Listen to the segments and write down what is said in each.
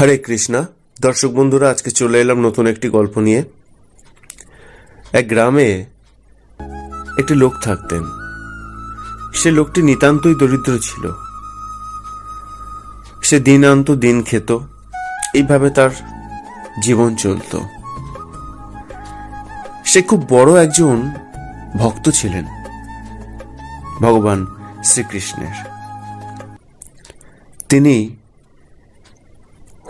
হরে কৃষ্ণা। দর্শক বন্ধুরা, আজকে চলে এলাম নতুন একটি গল্প নিয়ে। এক গ্রামে একটি লোক থাকতেন। সে লোকটি নিতান্তই দরিদ্র ছিল। সে দিন আনত, দিন খেত। এইভাবে তার জীবন চলত। সে খুব বড় একজন ভক্ত ছিলেন, ভগবান শ্রীকৃষ্ণের। তিনি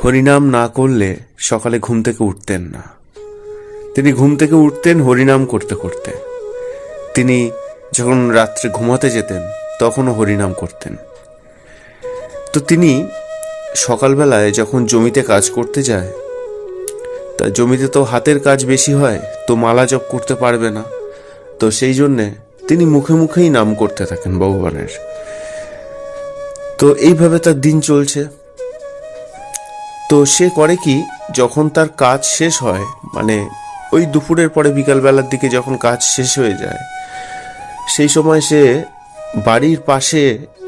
হরিনাম না করলে সকালে ঘুম থেকে উঠতেন না। তিনি ঘুম থেকে উঠতেন হরিনাম করতে করতে। তিনি যখন রাত্রে ঘুমাতে যেতেন, তখনও হরিনাম করতেন। তো তিনি সকালবেলায় যখন জমিতে কাজ করতে যায়, তা জমিতে তো হাতের কাজ বেশি হয়, তো মালা জপ করতে পারবে না। তো সেই জন্যে তিনি মুখে মুখেই নাম করতে থাকেন ভগবানের। তো এইভাবে তার দিন চলছে। তো সে করে কি, যখন তার কাজ শেষ হয় মানে ওই দুপুরের পরে বিকালবেলার দিকে যখন কাজ শেষ হয়ে যায়, সেই সময় সে বাড়ির পাশে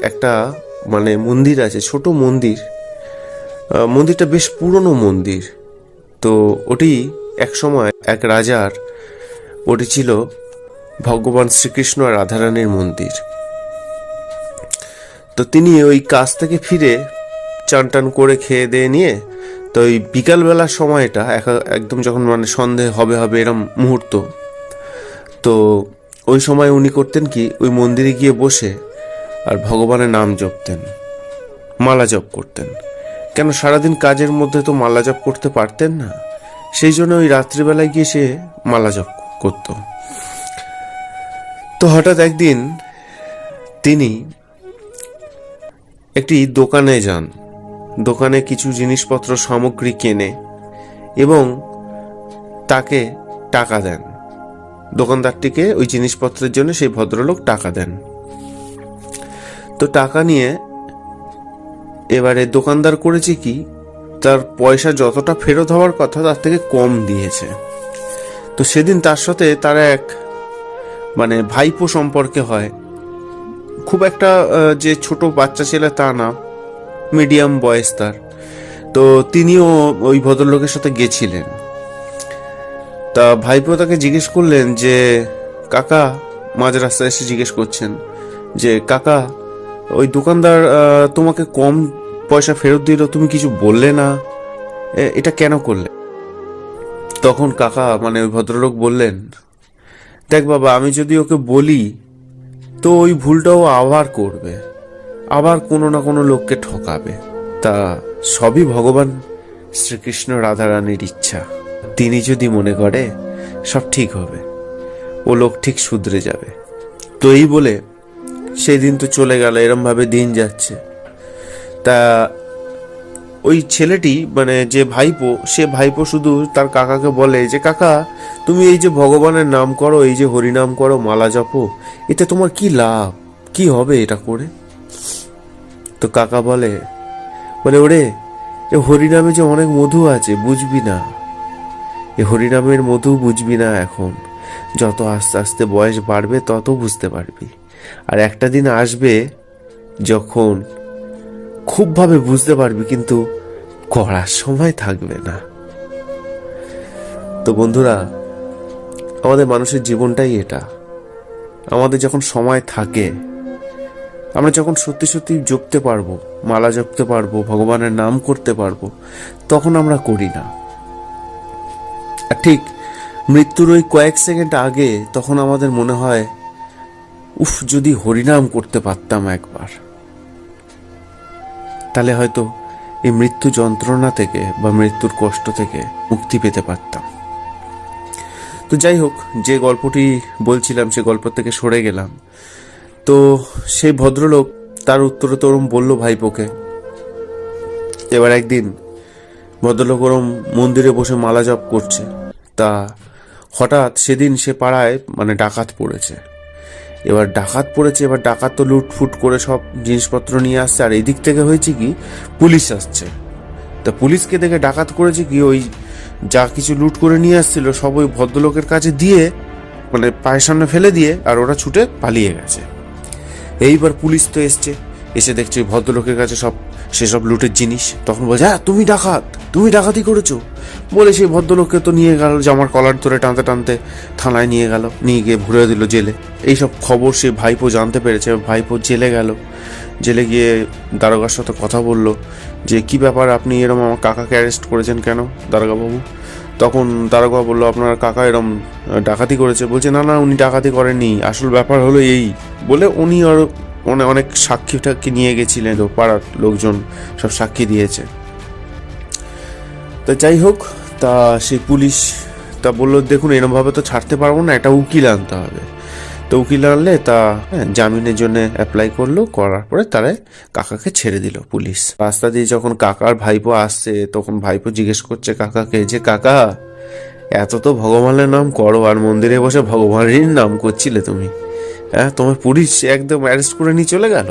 একটা মানে মন্দির আছে, ছোট মন্দির। মন্দিরটা বেশ পুরনো মন্দির। তো ওটি এক সময় এক রাজার, ওটি ছিল ভগবান শ্রীকৃষ্ণ আর রাধারানীর মন্দির। তো তিনি ওই কাজ থেকে ফিরে চান টান করে খেয়ে দিয়ে নিয়ে, তো ওই বিকালবেলার সময়টা এক- একদম যখন মানে সন্ধে হবে হবে এরম মুহূর্ত, তো ওই সময় উনি করতেন কি, ওই মন্দিরে গিয়ে বসে আর ভগবানের নাম জপতেন, মালা জপ করতেন। কেন সারাদিন কাজের মধ্যে তো মালা জপ করতে পারতেন না, সেই জন্য ওই রাত্রিবেলায় গিয়ে সে মালা জপ করত। তো হঠাৎ একদিন তিনি একটি দোকানে যান দোকানে কিছু জিনিসপত্র সামগ্রী কেনে এবং তাকে টাকা দেন। দোকানদারটিকে ওই জিনিসপত্রের জন্য সেই ভদ্রলোক টাকা দেন। তো টাকা নিয়ে এবারে দোকানদার করেছে কি, তার পয়সা যতটা ফেরত হওয়ার কথা তার থেকে কম দিয়েছে। তো সেদিন তার সাথে তার এক মানে ভাইপো সম্পর্কে হয়। খুব একটা যে ছোট বাচ্চা ছেলে তা না। মিডিয়াম বয়স তার। তো তিনিও ওই ভদ্রলোকের সাথে গেছিলেন। তা ভাইপো তাকে জিজ্ঞেস করলেন যে, কাকা মাঝ রাস্তায় এসে জিজ্ঞেস করছেন যে, কাকা, ওই দোকানদার তোমাকে কম পয়সা ফেরত দিল, তুমি কিছু বললে না? এটা কেন করলে? তখন কাকা মানে ওই ভদ্রলোক বললেন, দেখ বাবা, আমি যদি ওকে বলি, তো ওই ভুলটাও আবার করবে। আবার কোনো না কোনো লোককে ঠকাবে। তা সবই ভগবান শ্রীকৃষ্ণ রাধারানীর ইচ্ছা। তিনি যদি মনে করে, সব ঠিক হবে। ও লোক ঠিক শুধরে যাবে। তো এই বলে সেই দিন তো চলে গেল, এরমভাবে দিন যাচ্ছে। তা ওই ছেলেটি মানে যে ভাইপো, সে ভাইপো শুধু তার কাকাকে বলে যে, কাকা, তুমি এই যে ভগবানের নাম করো, এই যে হরিনাম করো, মালা জপো, এতে তোমার কি লাভ? কি হবে এটা করে? তো কাকা বলে বলে, ওরে, এ হরিনামে যে অনেক মধু আছে, বুঝবি না। এ হরিনামের মধু বুঝবি না এখন। যত আস্তে আস্তে বয়স বাড়বে, তত বুঝতে পারবি। আর একটা দিন আসবে যখন খুবভাবে বুঝতে পারবি, কিন্তু করার সময় থাকবে না। তো বন্ধুরা, আমাদের মানুষের জীবনটাই এটা। আমাদের যখন সময় থাকে আমরা যখন সত্যি সত্যি জপতে পারব, মালা জপতে পারব, ভগবানের নাম করতে পারব, তখন আমরা করি না। আর ঠিক মৃত্যুর ওই কয়েক সেকেন্ড আগে তখন আমাদের মনে হয়, উফ, যদি হরিনাম করতে পারতাম একবার। তাহলে হয়তো এই মৃত্যু যন্ত্রণা থেকে বা মৃত্যুর কষ্ট থেকে মুক্তি পেতে পারতাম। তো যাই হোক, যে গল্পটি বলছিলাম, সে গল্প থেকে সরে গেলাম। তো সেই ভদ্রলোক তার উত্তরে তরুণ বলল ভাইপোকে, এবার একদিন ভদ্রলোক ওরম মন্দিরে বসে মালা জপ করছে। তা হঠাৎ সেদিন সে পাড়ায় মানে ডাকাত পড়েছে। এবার ডাকাত পড়েছে, এবার ডাকাত তো লুটফুট করে সব জিনিসপত্র নিয়ে আসছে। আর এদিক থেকে হয়েছে কি, পুলিশ আসছে। তা পুলিশকে দেখে ডাকাত করেছে কি, ওই যা কিছু লুট করে নিয়ে আসছিল সব ওই ভদ্রলোকের কাছে দিয়ে মানে পায়ের সামনে ফেলে দিয়ে, আর ওরা ছুটে পালিয়ে গেছে। এইবার পুলিশ তো এসছে। এসে দেখছে ভদ্রলোকের কাছে সব, সেসব লুটের জিনিস। তখন বলছে হ্যাঁ তুমি ডাকাত। তুমি ডাকাতি করেছ। বলে সেই ভদ্রলোককে তো নিয়ে গেল, জামার কলার ধরে টানতে টানতে থানায় নিয়ে গেল, নিয়ে গিয়ে ভরে দিল জেলে। এইসব খবর সে ভাইপো জানতে পেরেছে, ভাইপো জেলে গেল। জেলে গিয়ে দারোগার সাথে কথা বলল যে, কি ব্যাপার আপনি এরম আমার কাকাকে অ্যারেস্ট করেছেন কেন, দারোগাবাবু? তখন দারোগা বলল, আপনার কাকা এরম ডাকাতি করেছে। বলছে, না না, উনি ডাকাতি করেননি। আসল ব্যাপার হলো এই বলে উনি আরও মানে অনেক সাক্ষী টাক্ষী নিয়ে গেছিলেন তো পাড়ার লোকজন সব সাক্ষী দিয়েছে। তা যাই হোক তা সেই পুলিশ তা বলল দেখুন এরমভাবে তো ছাড়তে পারব না একটা উকিল আনতে হবে। তো উকিল আনলে তা হ্যাঁ, জামিনের জন্য অ্যাপ্লাই করল করার পরে তারা কাকাকে ছেড়ে দিল পুলিশ। রাস্তা দিয়ে যখন কাকার ভাইপো আসছে তখন ভাইপো জিজ্ঞেস করছে কাকাকে যে কাকা এত তো ভগবানের নাম করো আর মন্দিরে বসে ভগবানেরই নাম করছিলে তুমি। হ্যাঁ তোমার পুলিশ একদম অ্যারেস্ট করে নিয়ে চলে গেল?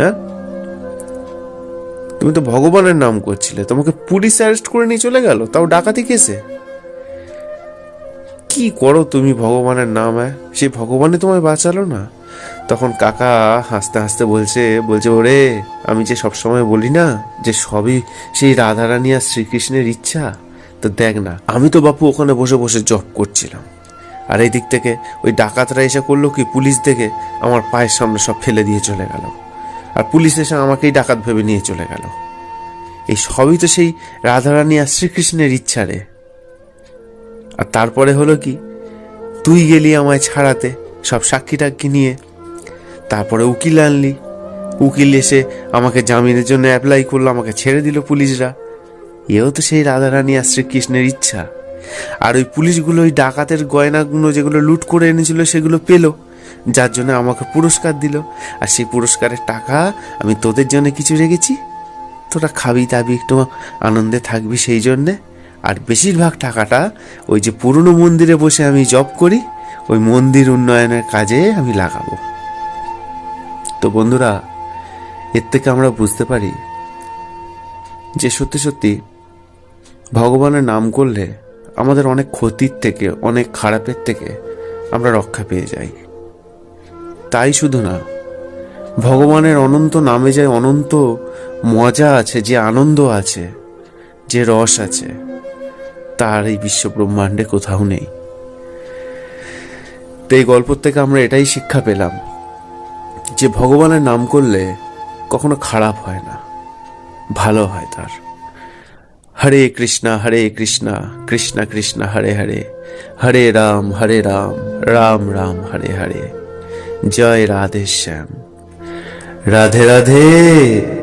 হ্যাঁ? তুমি তো ভগবানের নাম করছিলে, তোমাকে পুলিশ অ্যারেস্ট করে নিয়ে চলে গেল? তাও ডাকাতি কেসে? কি করো তুমি ভগবানের নাম হ্যাঁ? সেই ভগবানই তোমায় বাঁচালো না। তখন কাকা হাসতে হাসতে বলছে বলছে, ওরে, আমি যে সবসময় বলি না যে সবই সেই রাধারানী আর শ্রীকৃষ্ণের ইচ্ছা, তো দেখ না, আমি তো বাপু ওখানে বসে বসে জব করছিলাম। আর এই দিক থেকে ওই ডাকাতরা এসে করল কি, পুলিশ দেখে আমার পায়ের সামনে সব ফেলে দিয়ে চলে গেল। আর পুলিশ এসে আমাকেই ডাকাত ভেবে নিয়ে চলে গেল। এই সবই তো সেই রাধারানী আর শ্রীকৃষ্ণের ইচ্ছা রে। আর তারপরে হলো কি, তুই গেলি আমায় ছাড়াতে, সব সাক্ষী টাক্ষী নিয়ে। তারপরে উকিল আনলি। উকিল এসে আমাকে জামিনের জন্য অ্যাপ্লাই করল, আমাকে ছেড়ে দিল পুলিশরা। এও তো সেই রাধারানী আর শ্রীকৃষ্ণের ইচ্ছা। আর ওই পুলিশগুলো, ওই ডাকাতের গয়নাগুলো যেগুলো লুট করে এনেছিল, সেগুলো পেল। যার জন্য আমাকে পুরস্কার দিল। আর সেই পুরস্কারের টাকা আমি তোদের জন্য কিছু রেখেছি। তোরা খাবি দাবি, একটু আনন্দে থাকবি সেই জন্যে। আর বেশিরভাগ টাকাটা ওই যে পুরনো মন্দিরে বসে আমি জব করি, ওই মন্দির উন্নয়নের কাজে আমি লাগাবো। তো বন্ধুরা, এর থেকে আমরা বুঝতে পারি যে সত্যি সত্যি ভগবানের নাম করলে আমাদের অনেক ক্ষতির থেকে, অনেক খারাপের থেকে আমরা রক্ষা পেয়ে যাই। তাই শুধু না, ভগবানের অনন্ত নামে যে অনন্ত মজা আছে, যে আনন্দ আছে, যে রস আছে, তার এই বিশ্ব ব্রহ্মাণ্ডে কোথাও নেই। তো এই গল্প থেকে আমরা এটাই শিক্ষা পেলাম যে ভগবানের নাম করলে কখনো খারাপ হয় না, ভালো হয় তার। হরে কৃষ্ণা হরে কৃষ্ণা কৃষ্ণা কৃষ্ণা, হরে হরে। হরে রাম হরে রাম রাম রাম, হরে হরে। জয় রাধে শ্যাম। রাধে রাধে।